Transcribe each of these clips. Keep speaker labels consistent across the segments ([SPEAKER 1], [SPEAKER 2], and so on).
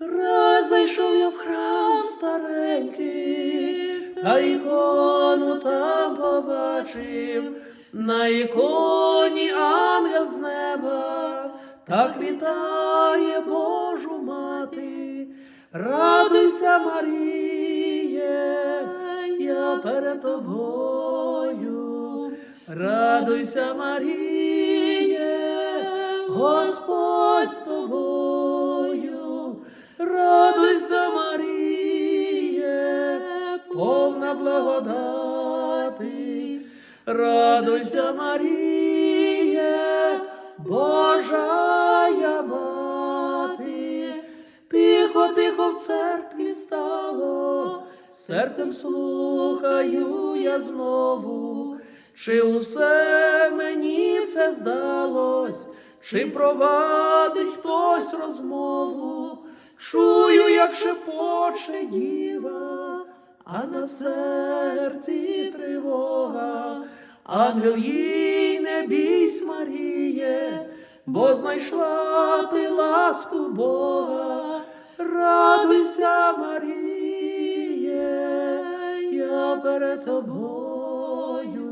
[SPEAKER 1] Раз зайшов я в храм старенький, а ікону там побачив, на іконі ангел з неба, так вітає Божу мати, радуйся, Маріє, я перед тобою, радуйся, Маріє, Господь з тобою, радуйся, Маріє, Божая мати, тихо, тихо в церкві стало, серцем слухаю я знову, чи усе мені це здалось, чи провадить хтось розмову, чую, як шепоче діва, а на серці тривога, ангел їй не бійсь, Маріє, бо знайшла ти ласку Бога, радуйся, Маріє, я перед тобою,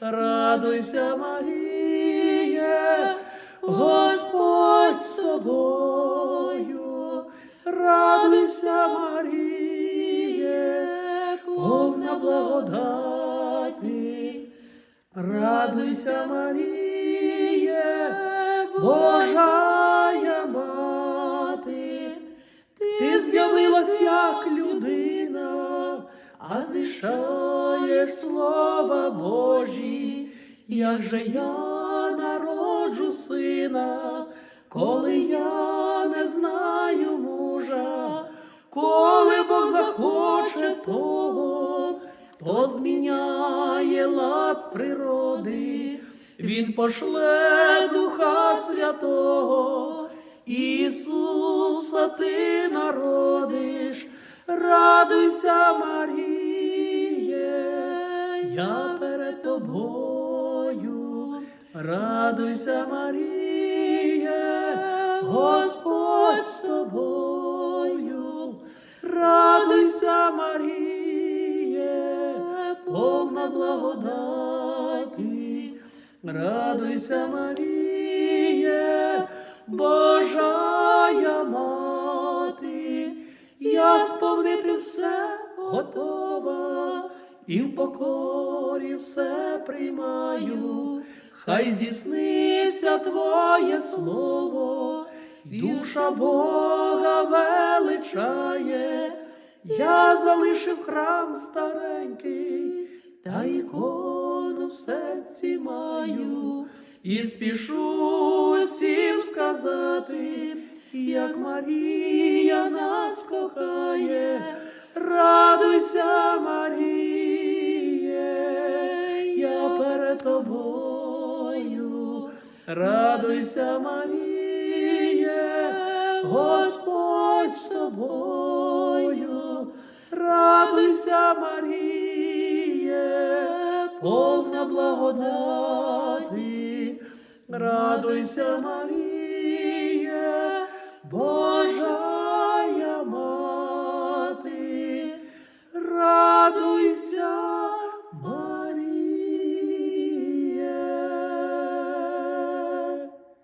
[SPEAKER 1] радуйся, Маріє, Господь з тобою, радуйся, Маріє, повна благодати, радуйся, Маріє, Божая ти з'явилась як людина, а звішаєш слова Божі, як же я народжу сина, коли я не знаю мужа, коли Бог захоче того, то зміняє лад природи, Він пошле Духа Святого, Ісуса ти народиш, радуйся, Маріє, я перед тобою, радуйся, Маріє, Господь з тобою, повна благодати, радуйся, Маріє, Божая мати, я сповнити все готова, і в покорі все приймаю, хай здійсниться Твоє слово, душа Бога величає, я залишив храм старенький, та ікону в серці маю, і спішу всім сказати, як Марія нас кохає, радуйся, Маріє, я перед тобою, радуйся, Маріє, Господь з тобою, радуйся, Маріє, повна благодати, радуйся, Марія. Бо